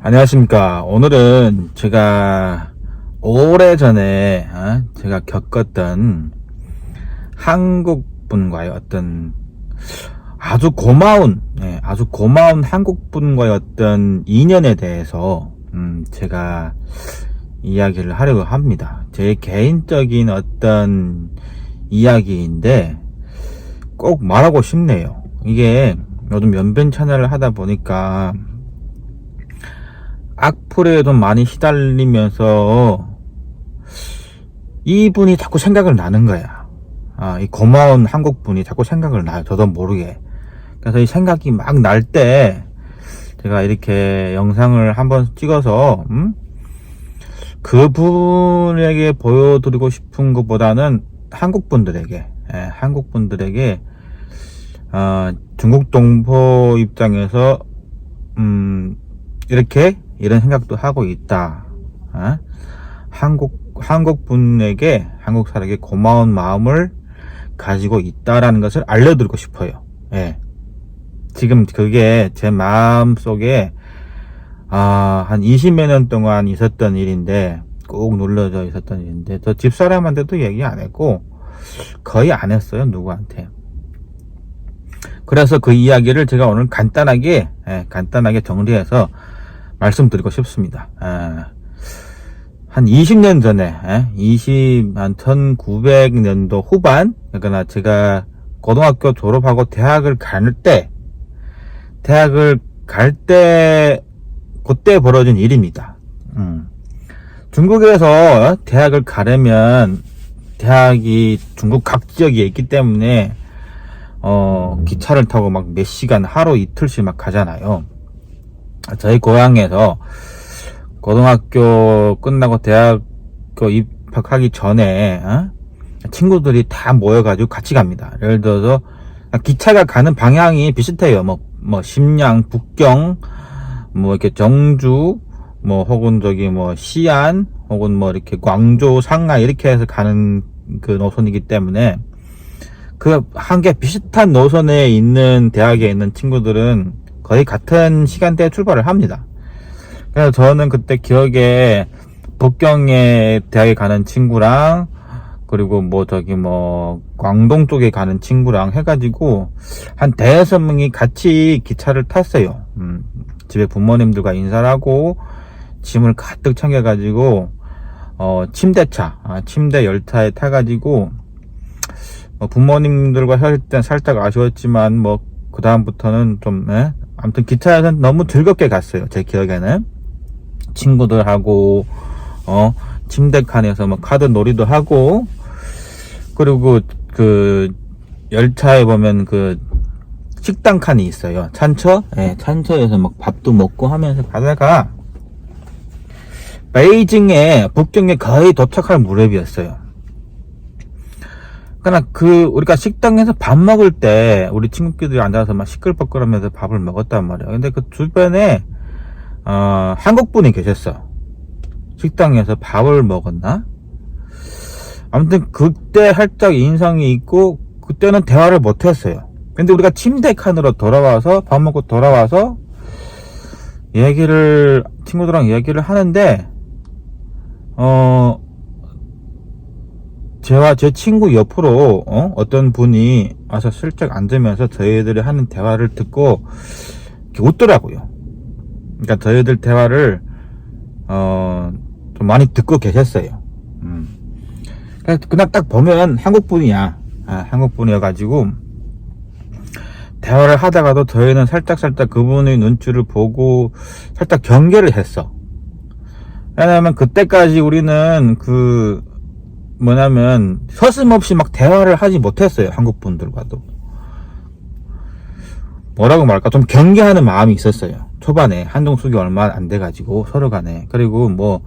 안녕하십니까. 오늘은 제가 오래전에 어, 제가 겪었던 한국분과의 어떤 아주 고마운, 예, 아주 고마운 한국분과의 어떤 인연에 대해서 음, 제가 이야기를 하려고 합니다. 제 개인적인 어떤 이야기인데 꼭 말하고 싶네요. 이게 요즘 연변 채널을 하다 보니까 악플에 좀 많이 시달리면서 이분이 자꾸 생각을 나는 거야. 아, 이 고마운 한국 분이 자꾸 생각을 나요. 저도 모르게. 그래서 이 생각이 막 날 때 제가 이렇게 영상을 한번 찍어서 음? 그분에게 보여드리고 싶은 것보다는 한국 분들에게 예, 한국 분들에게 어, 중국 동포 입장에서 음, 이렇게 이런 생각도 하고 있다. 어? 한국 한국 분에게 한국 사람에게 고마운 마음을 가지고 있다라는 것을 알려드리고 싶어요. 예. 지금 그게 제 마음 속에 아, 한 20여 년 동안 있었던 일인데 꼭 눌러져 있었던 일인데 저 집사람한테도 얘기 안 했고 거의 안 했어요 누구한테. 그래서 그 이야기를 제가 오늘 간단하게 예, 간단하게 정리해서 말씀드리고 싶습니다. 아, 한 20년 전에, 예, 20, 한 1900년도 후반, 그러니까 제가 고등학교 졸업하고 대학을 갈 때, 대학을 갈 때, 그때 벌어진 일입니다. 음. 중국에서 대학을 가려면, 대학이 중국 각 지역에 있기 때문에, 어, 기차를 타고 막 몇 시간, 하루 이틀씩 막 가잖아요. 저희 고향에서 고등학교 끝나고 대학교 입학하기 전에 어? 친구들이 다 모여가지고 같이 갑니다. 예를 들어서 기차가 가는 방향이 비슷해요. 뭐, 뭐 심양, 북경, 뭐 이렇게 정주, 뭐 혹은 저기 뭐 시안, 혹은 뭐 이렇게 광주, 상하이 이렇게 해서 가는 그 노선이기 때문에 그 한 개 비슷한 노선에 있는 대학에 있는 친구들은 거의 같은 시간대에 출발을 합니다. 그래서 저는 그때 기억에 북경에 대학에 가는 친구랑 그리고 뭐 저기 뭐 광동 쪽에 가는 친구랑 해가지고 한 대여섯 명이 같이 기차를 탔어요. 음, 집에 부모님들과 인사를 하고 짐을 가득 챙겨가지고 어, 침대차, 아, 침대 열차에 타가지고 어, 부모님들과 땐 살짝 아쉬웠지만 뭐 그 다음부터는 좀 예? 아무튼 기차에서 너무 즐겁게 갔어요. 제 기억에는 친구들하고 어 침대 칸에서 뭐 카드 놀이도 하고 그리고 그 열차에 보면 그 식당 칸이 있어요. 찬처? 예, 찬처에서 막 밥도 먹고 하면서 가다가 베이징에 북경에 거의 도착할 무렵이었어요. 그러나 그 우리가 식당에서 밥 먹을 때 우리 친구끼리 앉아서 막 시끌벅거리면서 밥을 먹었단 말이야. 근데 그 주변에 어, 한국 분이 계셨어. 식당에서 밥을 먹었나? 아무튼 그때 살짝 인상이 있고 그때는 대화를 못 했어요. 근데 우리가 침대 칸으로 돌아와서 밥 먹고 돌아와서 얘기를 친구들랑 얘기를 하는데 어 제와 제 친구 옆으로 어? 어떤 분이 와서 슬쩍 앉으면서 저희들이 하는 대화를 듣고 웃더라고요. 그러니까 저희들 대화를 어, 좀 많이 듣고 계셨어요. 음. 그냥 딱 보면 한국 분이야. 아, 한국 분이어가지고 대화를 하다가도 저희는 살짝 살짝 그분의 눈치를 보고 살짝 경계를 했어. 왜냐하면 그때까지 우리는 그 뭐냐면 서슴없이 막 대화를 하지 못했어요 한국 분들과도. 뭐라고 말할까? 좀 경계하는 마음이 있었어요. 초반에 한동숙이 얼마 안 돼가지고 서로 간에. 그리고 뭐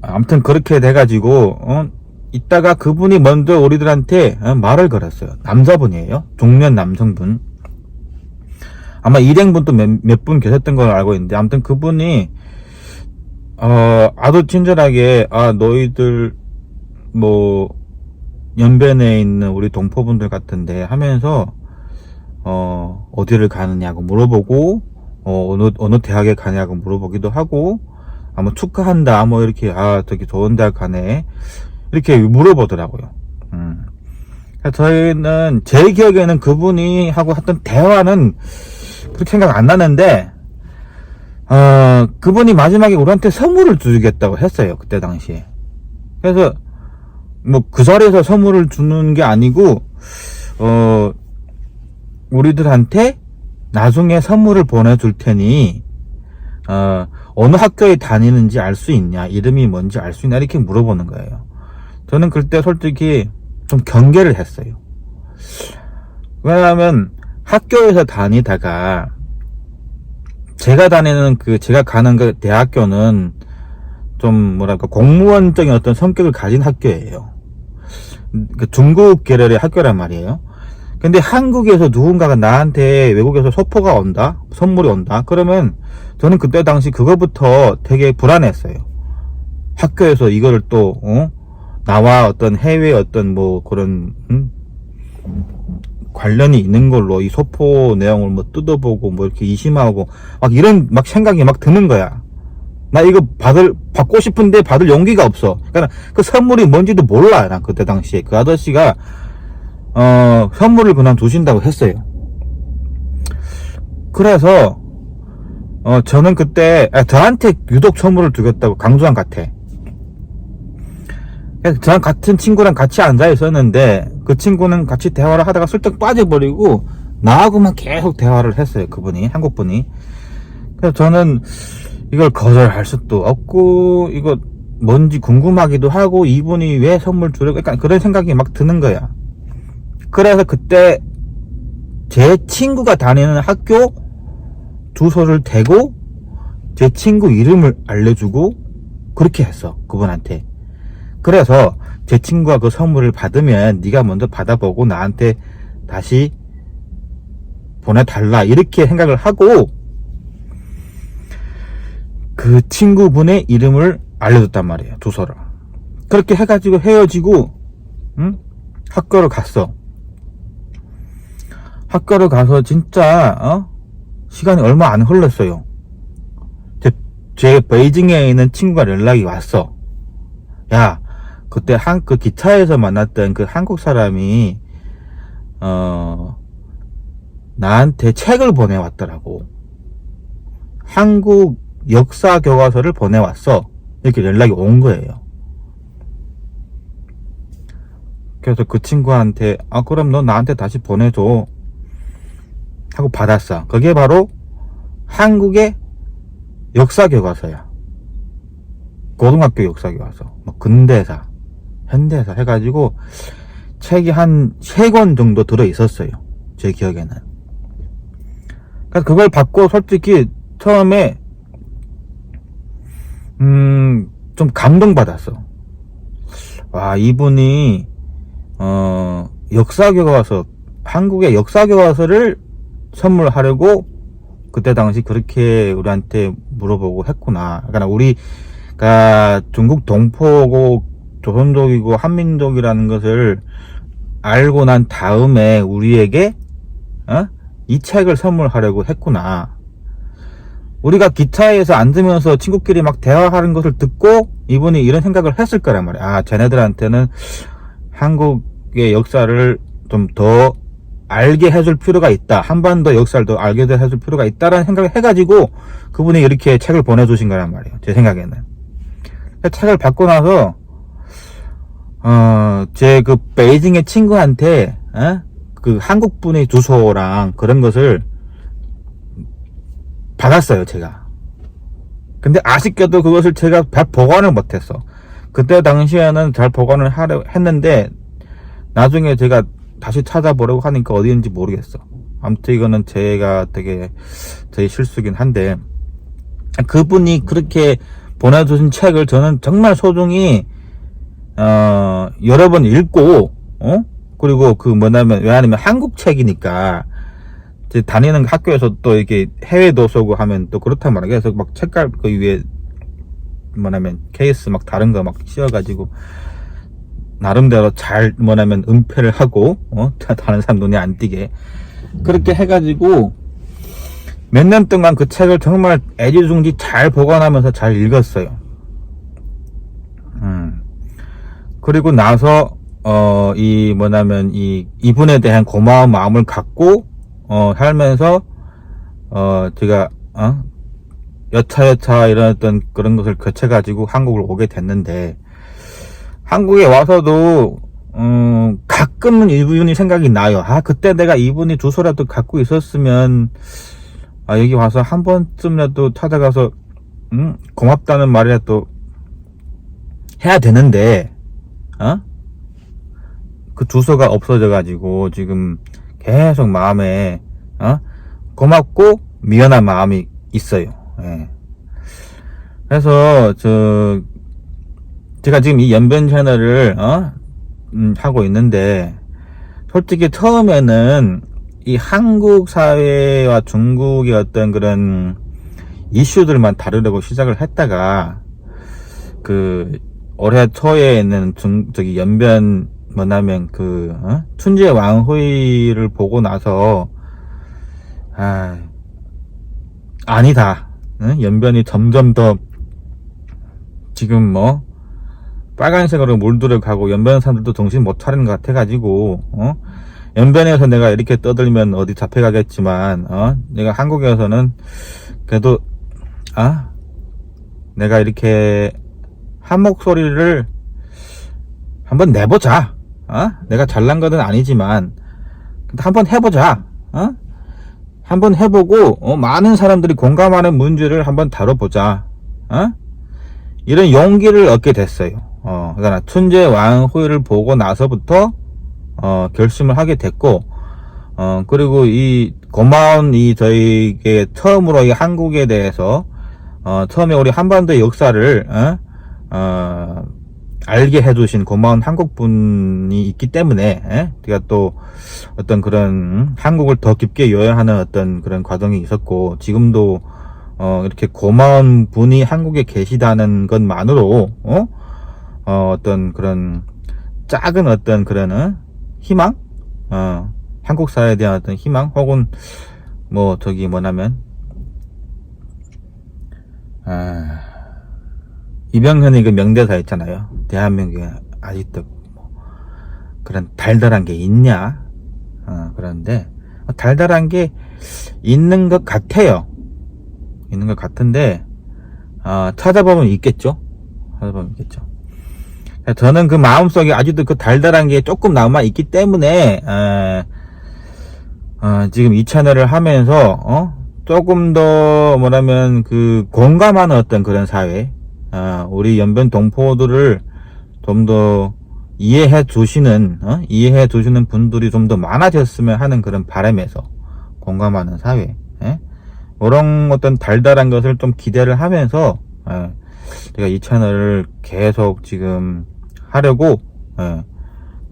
아무튼 그렇게 돼가지고 어? 이따가 그분이 먼저 우리들한테 어, 말을 걸었어요. 남자분이에요. 중년 남성분. 아마 일행분도 몇분 계셨던 걸로 알고 있는데 아무튼 그분이 어, 아주 친절하게, 아, 너희들, 뭐, 연변에 있는 우리 동포분들 같은데 하면서, 어, 어디를 가느냐고 물어보고, 어, 어느, 어느 대학에 가냐고 물어보기도 하고, 아, 뭐 축하한다, 뭐 이렇게, 아, 되게 좋은 대학 가네. 이렇게 물어보더라고요. 음. 저희는, 제 기억에는 그분이 하고 했던 대화는 그렇게 생각 안 나는데, 어, 그분이 마지막에 우리한테 선물을 주겠다고 했어요. 그때 당시에. 그래서, 뭐, 그 자리에서 선물을 주는 게 아니고, 어, 우리들한테 나중에 선물을 보내줄 테니, 어, 어느 학교에 다니는지 알 수 있냐, 이름이 뭔지 알 수 있냐, 이렇게 물어보는 거예요. 저는 그때 솔직히 좀 경계를 했어요. 왜냐하면 학교에서 다니다가, 제가 다니는 그, 제가 가는 그 대학교는 좀 뭐랄까, 공무원적인 어떤 성격을 가진 학교예요. 그 중국 계열의 학교란 말이에요. 근데 한국에서 누군가가 나한테 외국에서 소포가 온다? 선물이 온다? 그러면 저는 그때 당시 그거부터 되게 불안했어요. 학교에서 이거를 또, 어? 나와 어떤 해외 어떤 뭐 그런, 음? 관련이 있는 걸로 이 소포 내용을 뭐 뜯어보고 뭐 이렇게 의심하고 막 이런 막 생각이 막 드는 거야. 나 이거 받을, 받고 싶은데 받을 용기가 없어. 그러니까 그 선물이 뭔지도 몰라. 난 그때 당시에. 그 아저씨가 어, 선물을 그냥 주신다고 했어요. 그래서, 어, 저는 그때, 아, 저한테 유독 선물을 주겠다고 강조한 것 같아. 저랑 같은 친구랑 같이 앉아 있었는데, 그 친구는 같이 대화를 하다가 슬쩍 빠져버리고, 나하고만 계속 대화를 했어요. 그분이, 한국 분이. 그래서 저는 이걸 거절할 수도 없고, 이거 뭔지 궁금하기도 하고, 이분이 왜 선물 주려고, 약간 그런 생각이 막 드는 거야. 그래서 그때 제 친구가 다니는 학교 주소를 대고 제 친구 이름을 알려주고 그렇게 했어 그분한테 그래서 제 친구가 그 선물을 받으면 네가 먼저 받아보고 나한테 다시 보내달라 이렇게 생각을 하고 그 친구분의 이름을 알려줬단 말이에요 주소를 그렇게 해가지고 헤어지고 응? 학교를 갔어 학교를 가서 진짜 어? 시간이 얼마 안 흘렀어요. 제, 제 베이징에 있는 친구가 연락이 왔어. 야, 그때 한 그 기차에서 만났던 그 한국 사람이 어 나한테 책을 보내왔더라고. 한국 역사 교과서를 보내왔어. 이렇게 연락이 온 거예요. 그래서 그 친구한테 아 그럼 너 나한테 다시 보내줘. 하고 받았어. 그게 바로 한국의 역사 교과서야. 고등학교 역사 교과서. 뭐 근대사, 현대사 해가지고 책이 한 세 권 정도 들어 있었어요. 제 기억에는. 그래서 그걸 받고 솔직히 처음에 음, 좀 감동받았어. 와, 이분이, 어, 역사 교과서, 한국의 역사 교과서를 선물하려고 그때 당시 그렇게 우리한테 물어보고 했구나. 그러니까 우리가 중국 동포고 조선족이고 한민족이라는 것을 알고 난 다음에 우리에게 어? 이 책을 선물하려고 했구나. 우리가 기차에서 앉으면서 친구끼리 막 대화하는 것을 듣고 이분이 이런 생각을 했을 거란 말이야. 아, 쟤네들한테는 한국의 역사를 좀 더 알게 해줄 필요가 있다. 한반도 역사를 더 알게 해줄 필요가 있다라는 생각을 해가지고 그분이 이렇게 책을 보내주신 거란 말이에요. 제 생각에는. 책을 받고 나서, 어, 제 그 베이징의 친구한테, 어? 그 한국 분의 주소랑 그런 것을 받았어요, 제가. 근데 아쉽게도 그것을 제가 잘 보관을 못했어. 그때 당시에는 잘 보관을 하려 했는데, 나중에 제가 다시 찾아보려고 하니까 어디인지 모르겠어. 아무튼 이거는 제가 되게 제 실수긴 한데 그분이 그렇게 보내주신 책을 저는 정말 소중히 어 여러 번 읽고 어 그리고 그 뭐냐면 왜냐면 한국 책이니까 이제 다니는 학교에서 또 이렇게 해외 도서고 하면 또 그렇단 말이야. 그래서 막 책갈 그 위에 뭐냐면 케이스 막 다른 거 막 씌워가지고 나름대로 잘 뭐냐면 은폐를 하고 어 다른 사람 눈에 안 띄게 그렇게 해가지고 몇 년 동안 그 책을 정말 애지중지 잘 보관하면서 잘 읽었어요. 음. 그리고 나서 어, 이 뭐냐면 이 이분에 대한 고마운 마음을 갖고 어, 살면서 어, 제가 어? 여차여차 어떤 그런 것을 거쳐 가지고 한국을 오게 됐는데 한국에 와서도 음, 가끔은 이분이 생각이 나요. 아 그때 내가 이분이 주소라도 갖고 있었으면 아 여기 와서 한 번쯤이라도 찾아가서 음, 고맙다는 말이라도 해야 되는데 어? 그 주소가 없어져 가지고 지금 계속 마음에 어? 고맙고 미안한 마음이 있어요. 예. 그래서 저 제가 지금 이 연변 채널을 어? 음, 하고 있는데 솔직히 처음에는 이 한국 사회와 중국의 어떤 그런 이슈들만 다루려고 시작을 했다가 그 올해 초에 있는 중 저기 연변 뭐냐면 그 어? 춘제 왕후이를 보고 나서 아 아니다 응? 연변이 점점 더 지금 뭐 빨간색으로 물들어가고 연변 사람들도 정신 못 차리는 것 같아가지고 어? 연변에서 내가 이렇게 떠들면 어디 잡혀가겠지만 어? 내가 한국에서는 그래도 아 내가 이렇게 한 목소리를 한번 내보자 어? 내가 잘난 것은 아니지만 한번 해보자 어? 한번 해보고 어, 많은 사람들이 공감하는 문제를 한번 다뤄보자 어? 이런 용기를 얻게 됐어요 어, 그러니까 춘제 왕후를 보고 나서부터 어, 결심을 하게 됐고 어, 그리고 이 고마운 이 저희에게 처음으로 이 한국에 대해서 어, 처음에 우리 한반도의 역사를 어? 어, 알게 해주신 고마운 한국 분이 있기 때문에 에? 제가 또 어떤 그런 음, 한국을 더 깊게 여행하는 어떤 그런 과정이 있었고 지금도 어, 이렇게 고마운 분이 한국에 계시다는 것만으로 어? 어, 어떤 그런 작은 어떤 그런 어? 희망, 어, 한국 사회에 대한 어떤 희망 혹은 뭐 저기 뭐냐면 아, 이병현이 그 명대사 있잖아요. 대한민국에 아직도 뭐 그런 달달한 게 있냐? 어, 그런데 달달한 게 있는 것 같아요. 있는 것 같은데 어, 찾아보면 있겠죠. 찾아보면 있겠죠. 저는 그 마음속에 아직도 그 달달한 게 조금 남아 있기 때문에 어, 어, 지금 이 채널을 하면서 어? 조금 더 뭐라면 그 공감하는 어떤 그런 사회 어, 우리 연변 동포들을 좀 더 이해해 주시는 어? 이해해 주시는 분들이 좀 더 많아졌으면 하는 그런 바람에서 공감하는 사회 예? 그런 어떤 달달한 것을 좀 기대를 하면서 예, 제가 이 채널을 계속 지금 하려고 예,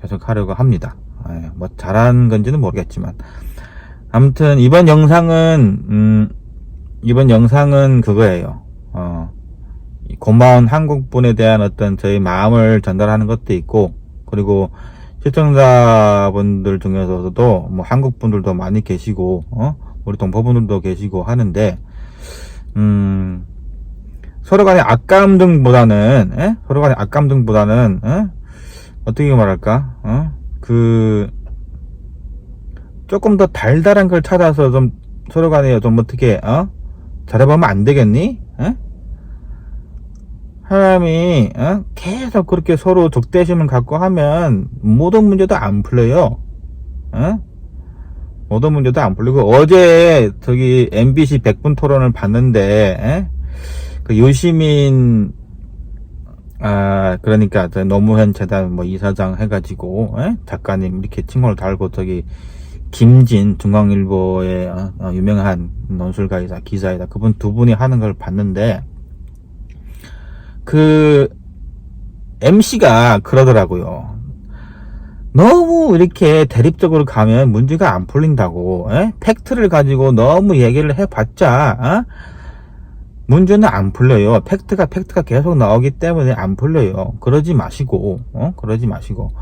계속 하려고 합니다. 예, 뭐 잘한 건지는 모르겠지만 아무튼 이번 영상은 음, 이번 영상은 그거예요. 어, 이 고마운 한국 분에 대한 어떤 저희 마음을 전달하는 것도 있고 그리고 시청자분들 중에서도 뭐 한국 분들도 많이 계시고 어? 우리 동포분들도 계시고 하는데 음 서로 간의 악감 등보다는 에? 서로 간의 악감 등보다는 에? 어떻게 말할까 어? 그 조금 더 달달한 걸 찾아서 좀 서로 간에 좀 어떻게 어? 잘해보면 안 되겠니? 에? 사람이 어? 계속 그렇게 서로 적대심을 갖고 하면 모든 문제도 안 풀려요. 어? 모든 문제도 안 풀리고 어제 저기 MBC 100분 토론을 봤는데 에? 그 유시민 아 그러니까 저 노무현 재단 뭐 이사장 해가지고 에? 작가님 이렇게 칭호를 달고 저기 김진 중앙일보의 어, 어, 유명한 논술가이자 기자이다 그분 두 분이 하는 걸 봤는데 그 MC가 그러더라고요. 너무 이렇게 대립적으로 가면 문제가 안 풀린다고. 에? 팩트를 가지고 너무 얘기를 해봤자 어? 문제는 안 풀려요. 팩트가 팩트가 계속 나오기 때문에 안 풀려요. 그러지 마시고 어? 그러지 마시고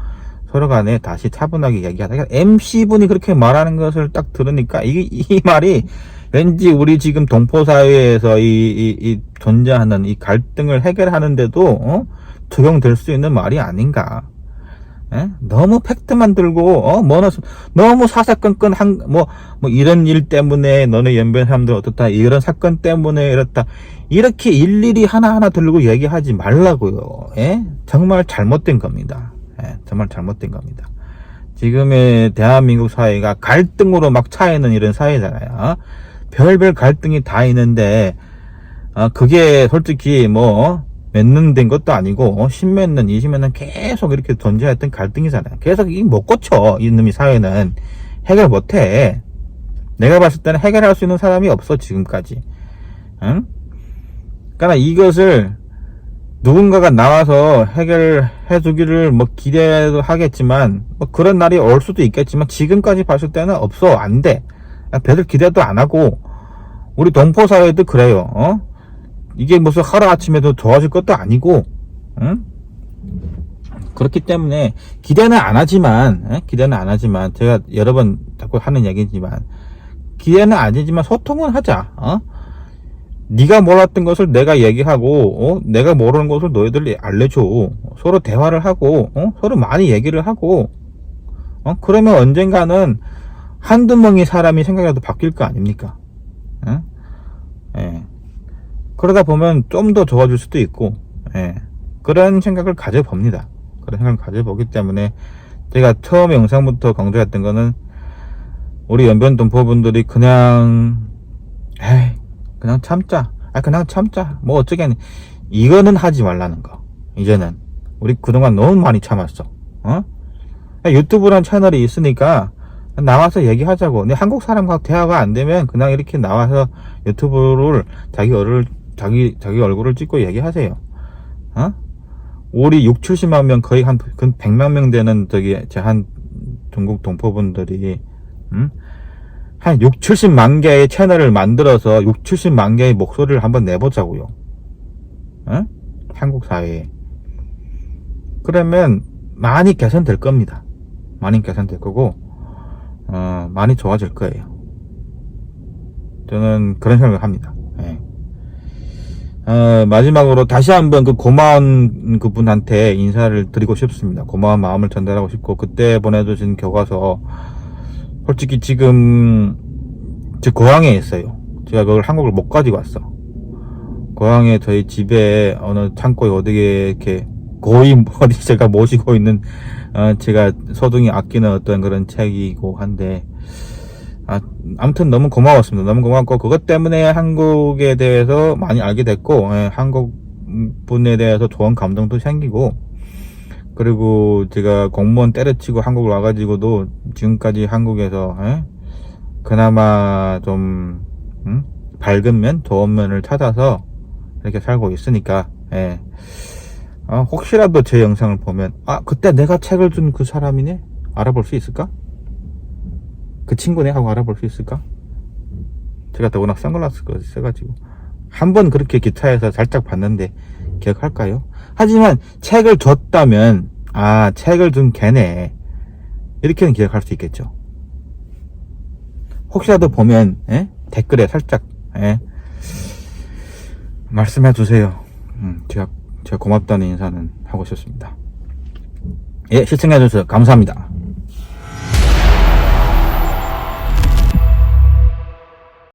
서로 간에 다시 차분하게 얘기하다. 그러니까 MC 분이 그렇게 말하는 것을 딱 들으니까 이, 이 말이 왠지 우리 지금 동포 사회에서 이, 이, 이 존재하는 이 갈등을 해결하는데도 어? 적용될 수 있는 말이 아닌가. 예? 너무 팩트만 들고 어? 뭐 너무 사사건건 한 뭐 뭐 이런 일 때문에 너네 연변 사람들 어떻다 이런 사건 때문에 이렇다 이렇게 일일이 하나하나 들고 얘기하지 말라고요. 예? 정말 잘못된 겁니다. 예, 정말 잘못된 겁니다. 지금의 대한민국 사회가 갈등으로 막 차이는 이런 사회잖아요. 별별 갈등이 다 있는데, 아, 그게 솔직히 뭐, 몇년된 것도 아니고, 십몇 년, 이십몇 년 계속 이렇게 존재했던 갈등이잖아요. 계속 이 못 고쳐, 이놈이 사회는. 해결 못 해. 내가 봤을 때는 해결할 수 있는 사람이 없어, 지금까지. 응? 그러니까 이것을 누군가가 나와서 해결해 주기를 뭐 기대도 하겠지만 뭐 그런 날이 올 수도 있겠지만 지금까지 봤을 때는 없어 안 돼. 별을 기대도 안 하고 우리 동포 사회도 그래요. 어? 이게 무슨 하루 아침에도 좋아질 것도 아니고, 응? 그렇기 때문에 기대는 안 하지만 에? 기대는 안 하지만 제가 여러 번 자꾸 하는 얘기지만 기대는 아니지만 소통은 하자. 어? 네가 몰랐던 것을 내가 얘기하고 어? 내가 모르는 것을 너희들이 알려줘 서로 대화를 하고 어? 서로 많이 얘기를 하고 어? 그러면 언젠가는 한두 명의 사람이 생각이라도 바뀔 거 아닙니까 어? 예. 그러다 보면 좀 더 좋아질 수도 있고 예. 그런 생각을 가져봅니다 그런 생각을 가져보기 때문에 제가 처음 영상부터 강조했던 거는 우리 연변 동포분들이 그냥 에이 그냥 참자. 아, 그냥 참자. 뭐 어쩌겠니. 이거는 하지 말라는 거. 이제는. 우리 그동안 너무 많이 참았어. 어? 유튜브란 채널이 있으니까 나와서 얘기하자고. 근데 한국 사람과 대화가 안 되면 그냥 이렇게 나와서 유튜브를 자기 얼굴, 자기, 자기 얼굴을 찍고 얘기하세요. 어? 우리 6, 70만 명, 거의 한, 그 100만 명 되는 저기, 제한 중국 동포분들이, 음? 한 6, 70만 개의 채널을 만들어서 6, 70만 개의 목소리를 한번 내보자고요. 어? 한국 사회에. 그러면 많이 개선될 겁니다. 많이 개선될 거고, 어, 많이 좋아질 거예요. 저는 그런 생각을 합니다. 예. 어, 마지막으로 다시 한번 그 고마운 그분한테 인사를 드리고 싶습니다. 고마운 마음을 전달하고 싶고, 그때 보내주신 교과서, 솔직히 지금 제 고향에 있어요. 제가 그걸 한국을 못 가지고 왔어. 고향에 저희 집에 어느 창고에 어디에 이렇게 거의 어디 제가 모시고 있는 어 제가 소중히 아끼는 어떤 그런 책이고 한데 아, 아무튼 너무 고마웠습니다. 너무 고맙고 그것 때문에 한국에 대해서 많이 알게 됐고 예, 한국 분에 대해서 좋은 감동도 생기고 그리고 제가 공무원 때려치고 한국 와가지고도 지금까지 한국에서 에? 그나마 좀 음? 밝은 면, 좋은 면을 찾아서 이렇게 살고 있으니까 예. 어, 혹시라도 제 영상을 보면 아 그때 내가 책을 준 그 사람이네 알아볼 수 있을까? 그 친구네 하고 알아볼 수 있을까? 제가 또 워낙 선글라스를 써가지고 한 번 그렇게 기차에서 살짝 봤는데 기억할까요? 하지만 책을 줬다면 아 책을 준 걔네 이렇게는 기억할 수 있겠죠. 혹시라도 보면 예? 댓글에 살짝 예? 말씀해 주세요. 음, 제가 제가 고맙다는 인사는 하고 싶습니다. 예, 시청해 주셔서 감사합니다.